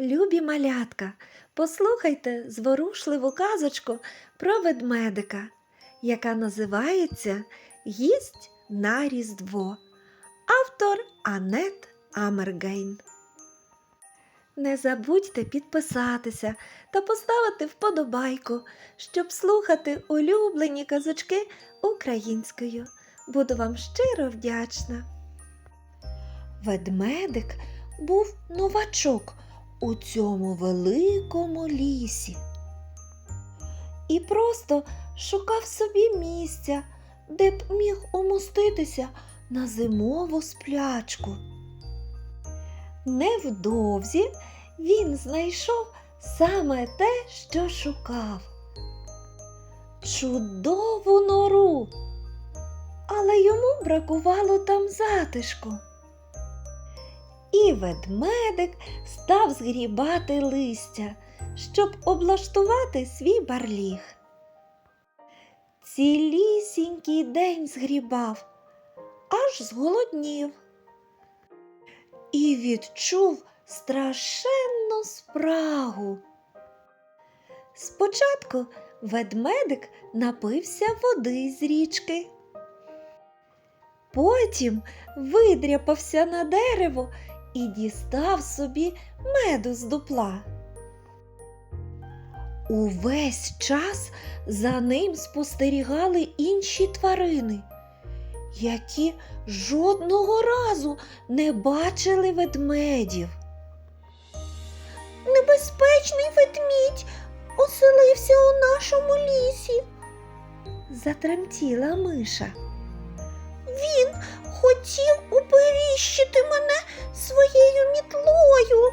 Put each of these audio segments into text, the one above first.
Любі малятка, послухайте зворушливу казочку про ведмедика, яка називається Гість на Різдво. Автор Анет Амергейн. Не забудьте підписатися та поставити вподобайку, щоб слухати улюблені казочки українською. Буду вам щиро вдячна. Ведмедик був новачок у цьому великому лісі. І просто шукав собі місця, де б міг умоститися на зимову сплячку. Невдовзі він знайшов саме те, що шукав. Чудову нору, але йому бракувало там затишку. І ведмедик став згрібати листя, щоб облаштувати свій барліг. Цілісінький день згрібав, аж зголоднів і відчув страшенну спрагу. Спочатку ведмедик напився води з річки. Потім видряпався на дерево і дістав собі меду з дупла. Увесь час за ним спостерігали інші тварини, які жодного разу не бачили ведмедів. Небезпечний ведмідь оселився у нашому лісі, затремтіла миша. Він хотів уперіщити мене своєю мітлою.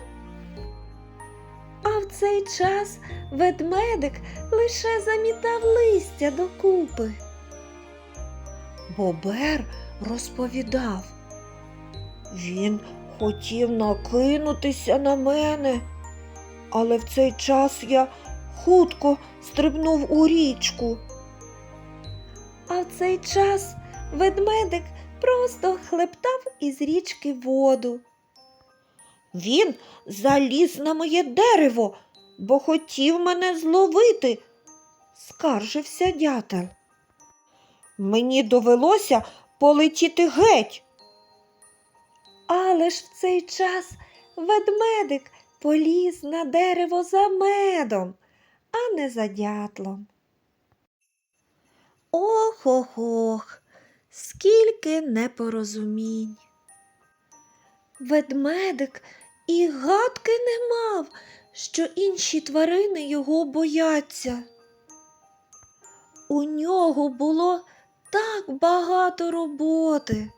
А в цей час ведмедик лише замітав листя докупи. Бобер розповідав. Він хотів накинутися на мене, але в цей час я хутко стрибнув у річку. А в цей час ведмедик просто хлептав із річки воду. Він заліз на моє дерево, бо хотів мене зловити, скаржився дятел. Мені довелося полетіти геть. Але ж в цей час ведмедик поліз на дерево за медом, а не за дятлом. Ох ох ох, скільки непорозумінь. Ведмедик і гадки не мав, що інші тварини його бояться. У нього було так багато роботи.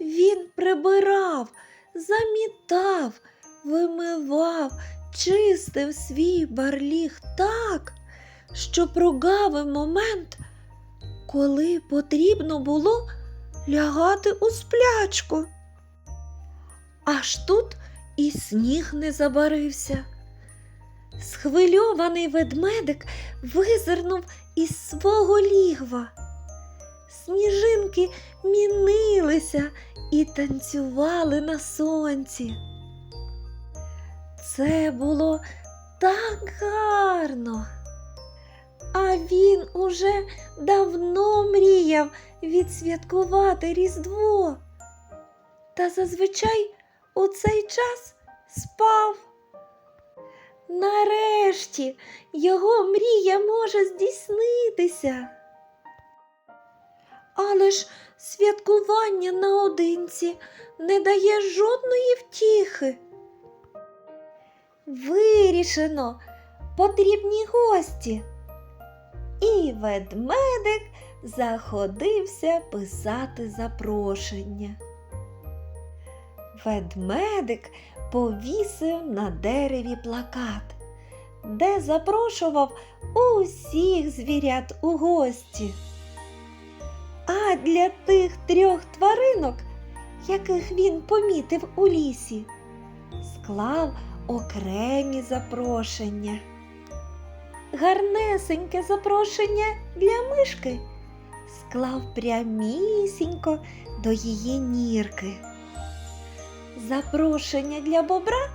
Він прибирав, замітав, вимивав, чистив свій барліг так, що прогавив момент, коли потрібно було лягати у сплячку. Аж тут і сніг не забарився. Схвильований ведмедик визирнув із свого лігва. Сніжинки мінилися і танцювали на сонці. Це було так гарно. А він уже давно мріяв відсвяткувати Різдво. Та зазвичай у цей час спав. Нарешті його мрія може здійснитися. Але ж святкування наодинці не дає жодної втіхи. Вирішено, потрібні гості. І ведмедик заходився писати запрошення. Ведмедик повісив на дереві плакат, де запрошував усіх звірят у гості. А для тих трьох тваринок, яких він помітив у лісі, склав окремі запрошення. Гарнесеньке запрошення для мишки склав прямісінько до її нірки. Запрошення для бобра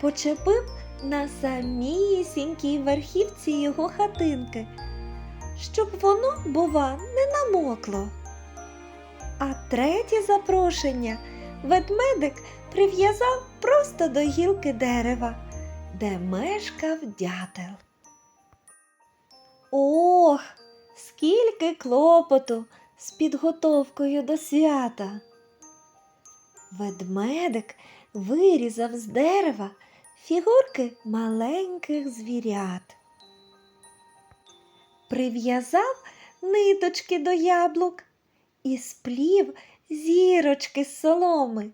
почепив на самісінькій верхівці його хатинки, щоб воно, бува, не намокло. А третє запрошення ведмедик прив'язав просто до гілки дерева, де мешкав дятел. Ох, скільки клопоту з підготовкою до свята. Ведмедик вирізав з дерева фігурки маленьких звірят. Прив'язав ниточки до яблук і сплів зірочки з соломи.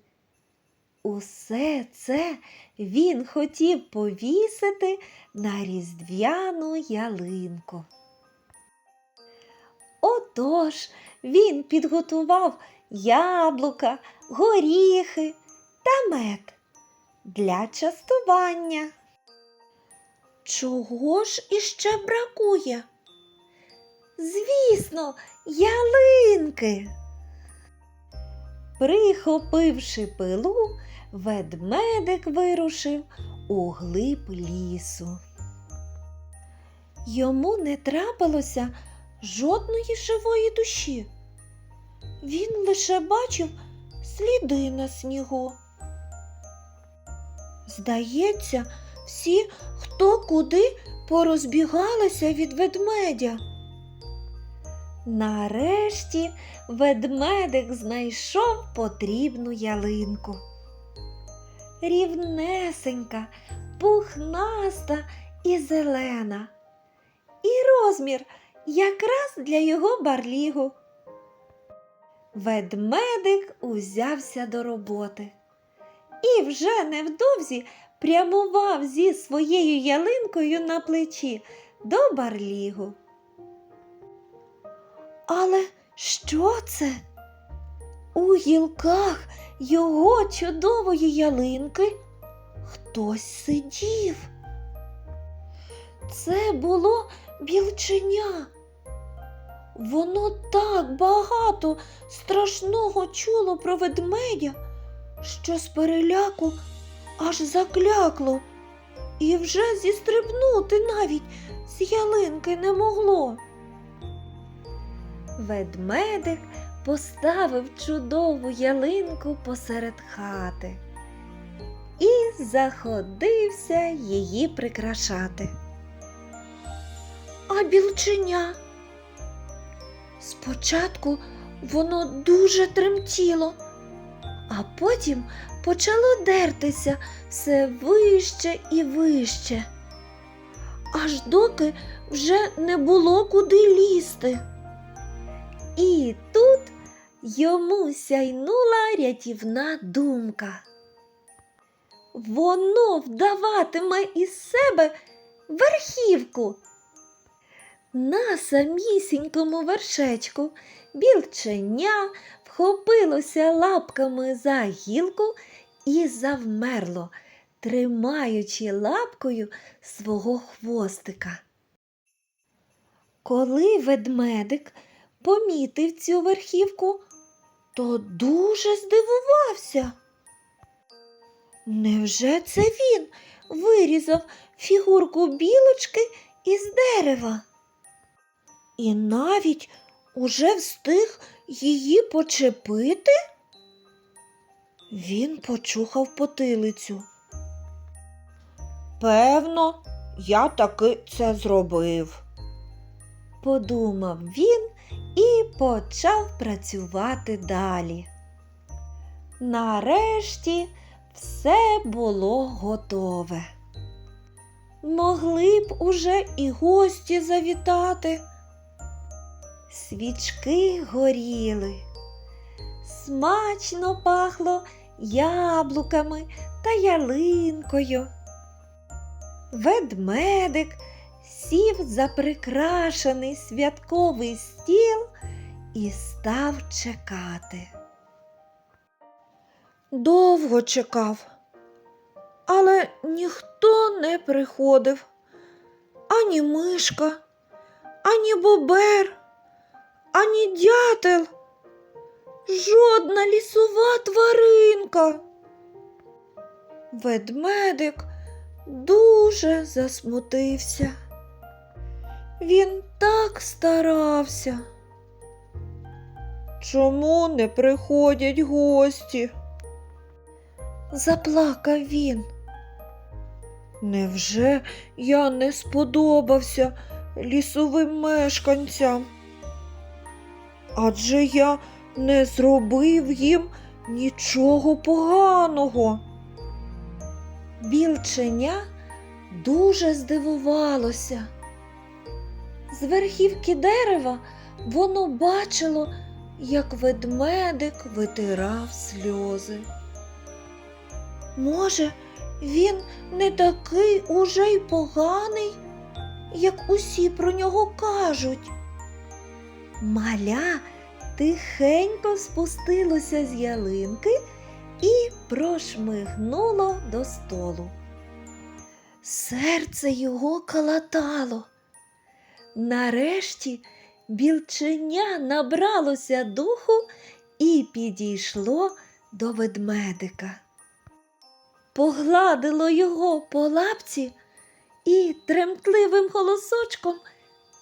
Усе це він хотів повісити на різдвяну ялинку. Отож він підготував яблука, горіхи та мед для частування. Чого ж іще бракує? Звісно, ялинки. Прихопивши пилу, ведмедик вирушив у глиб лісу. Йому не трапилося жодної живої душі. Він лише бачив сліди на снігу. Здається, всі, хто куди порозбігалися від ведмедя. Нарешті ведмедик знайшов потрібну ялинку. Рівнесенька, пухнаста і зелена. І розмір якраз для його барлігу. Ведмедик узявся до роботи і вже невдовзі прямував зі своєю ялинкою на плечі до барлігу. Але що це? У гілках його чудової ялинки хтось сидів. Це було білченя. Воно так багато страшного чуло про ведмедя, що з переляку аж заклякло, і вже зістрибнути навіть з ялинки не могло. Ведмедик поставив чудову ялинку посеред хати і заходився її прикрашати. А білченя. Спочатку воно дуже тремтіло, а потім почало дертися все вище і вище, аж доки вже не було куди лізти. І тут йому сяйнула рятівна думка. Воно вдаватиме із себе верхівку. На самісінькому вершечку білченя вхопилося лапками за гілку і завмерло, тримаючи лапкою свого хвостика. Коли ведмедик помітив цю верхівку, то дуже здивувався. Невже це він вирізав фігурку білочки із дерева? І навіть уже встиг її почепити? Він почухав потилицю. Певно, я таки це зробив, подумав він почав працювати далі. Нарешті все було готове. Могли б уже і гості завітати. Свічки горіли, смачно пахло яблуками та ялинкою. Ведмедик сів за прикрашений святковий стіл і став чекати. Довго чекав, але ніхто не приходив. Ані мишка, ані бобер, ані дятел, жодна лісова тваринка. Ведмедик дуже засмутився. Він так старався. Чому не приходять гості? Заплакав він. Невже я не сподобався лісовим мешканцям? Адже я не зробив їм нічого поганого. Білченя дуже здивувалося. З верхівки дерева воно бачило, як ведмедик витирав сльози. Може, він не такий уже й поганий, як усі про нього кажуть. Маля тихенько спустилося з ялинки і прошмигнуло до столу. Серце його калатало. Нарешті білченя набралося духу і підійшло до ведмедика. Погладило його по лапці і тремтливим голосочком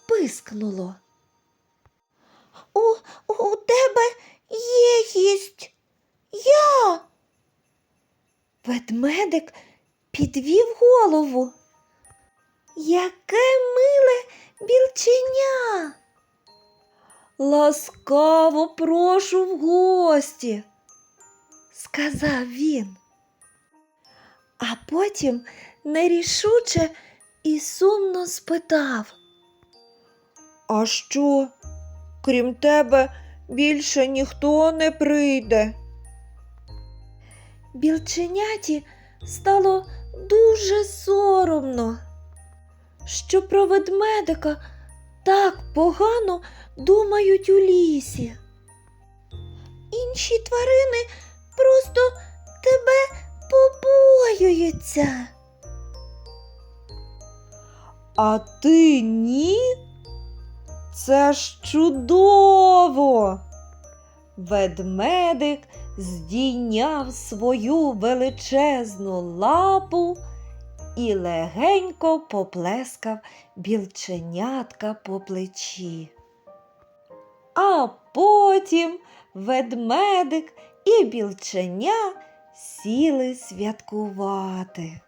пискнуло. У, у тебе є їсть. Я. Ведмедик підвів голову. Яке миле білченя. Ласкаво прошу в гості, сказав він. А потім нерішуче і сумно спитав. А що, крім тебе, більше ніхто не прийде? Білченяті стало дуже соромно, що про ведмедика так погано думають у лісі. Інші тварини просто тебе побоюються. А ти ні? Це ж чудово. Ведмедик здійняв свою величезну лапу і легенько поплескав білченятка по плечі. А потім ведмедик і білченя сіли святкувати.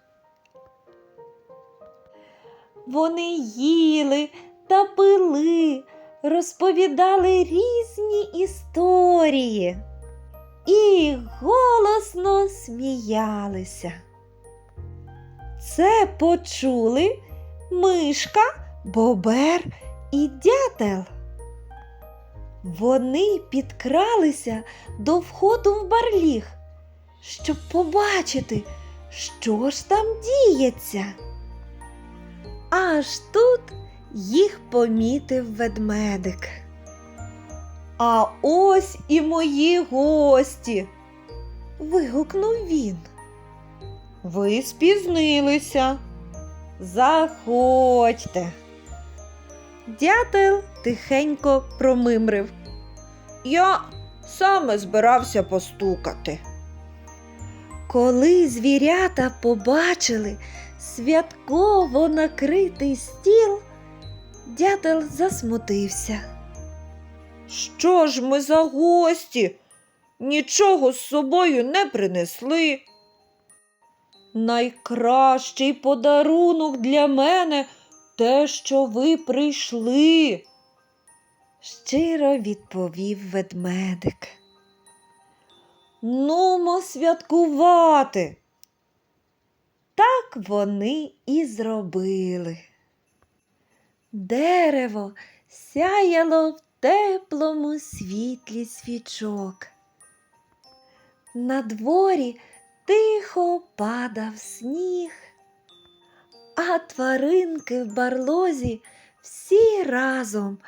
Вони їли та пили, розповідали різні історії і голосно сміялися. Це почули мишка, бобер і дятел. Вони підкралися до входу в барліг, щоб побачити, що ж там діється. Аж тут їх помітив ведмедик. А ось і мої гості. вигукнув він. Ви спізнилися. Заходьте. Дятел тихенько промимрив. Я саме збирався постукати. Коли звірята побачили святково накритий стіл, дятел засмутився. Що ж ми за гості? Нічого з собою не принесли. Найкращий подарунок для мене те, що ви прийшли, щиро відповів ведмедик. Нумо святкувати. Так вони і зробили. Дерево сяяло в теплому світлі свічок. На дворі тихо падав сніг, а тваринки в барлозі всі разом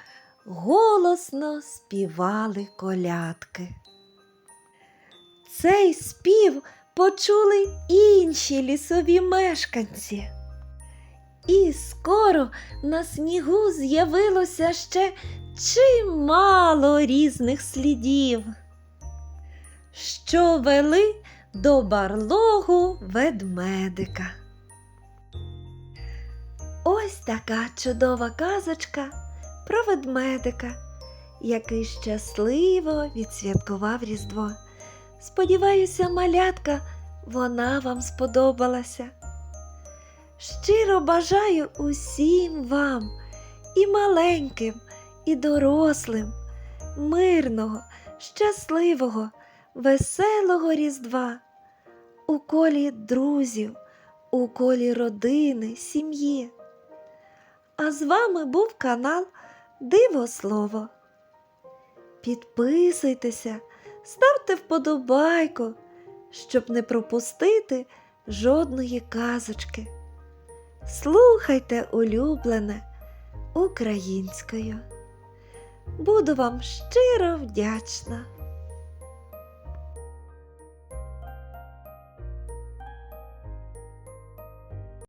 голосно співали колядки. Цей спів почули інші лісові мешканці. І скоро на снігу з'явилося ще чимало різних слідів, що вели до барлогу ведмедика. Ось така чудова казочка про ведмедика, який щасливо відсвяткував Різдво. Сподіваюся, малятка, вона вам сподобалася. Щиро бажаю усім вам, і маленьким, і дорослим, мирного, щасливого, веселого Різдва, у колі друзів, у колі родини, сім'ї. А з вами був канал Диво Слово. Підписуйтеся, ставте вподобайку, щоб не пропустити жодної казочки. Слухайте улюблене українською. Буду вам щиро вдячна.